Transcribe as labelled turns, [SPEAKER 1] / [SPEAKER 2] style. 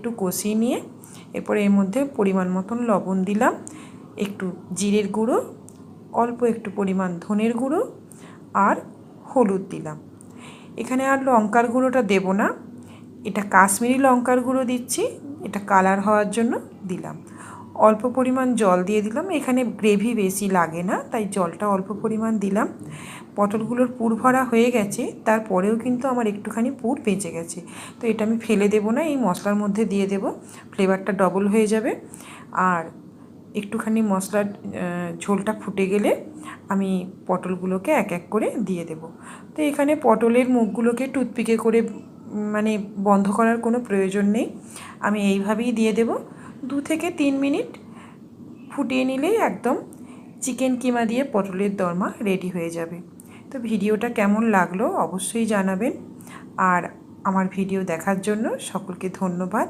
[SPEAKER 1] একটু কষিয়ে নিয়ে এরপর এর মধ্যে পরিমাণ মতন লবণ দিলাম। একটু জিরের গুঁড়ো, অল্প একটু পরিমাণ ধনের গুঁড়ো আর হলুদ দিলাম। এখানে আর লঙ্কার গুঁড়োটা দেব না। এটা কাশ্মীরি লঙ্কার গুঁড়ো দিচ্ছি, এটা কালার হওয়ার জন্য দিলাম। অল্প পরিমাণ জল দিয়ে দিলাম। এখানে গ্রেভি বেশি লাগে না, তাই জলটা অল্প পরিমাণ দিলাম। পটলগুলোর পুর ভরা হয়ে গেছে, তারপরেও কিন্তু আমার একটুখানি পুর বেঁচে গেছে। তো এটা আমি ফেলে দেবো না, এই মশলার মধ্যে দিয়ে দেব। ফ্লেভারটা ডবল হয়ে যাবে। আর একটুখানি মশলার ঝোলটা ফুটে গেলে আমি পটলগুলোকে এক এক করে দিয়ে দেব। তো এখানে পটলের মুখগুলোকে টুথপিকে করে মানে বন্ধ করার কোনো প্রয়োজন নেই। আমি এইভাবেই দিয়ে দেব। দু থেকে তিন মিনিট ফুটিয়ে নিলেই একদম চিকেন কিমা দিয়ে পটলের দরমা রেডি হয়ে যাবে। তো ভিডিওটা কেমন লাগল অবশ্যই জানাবেন। আর আমার ভিডিও দেখার জন্য সকলকে ধন্যবাদ।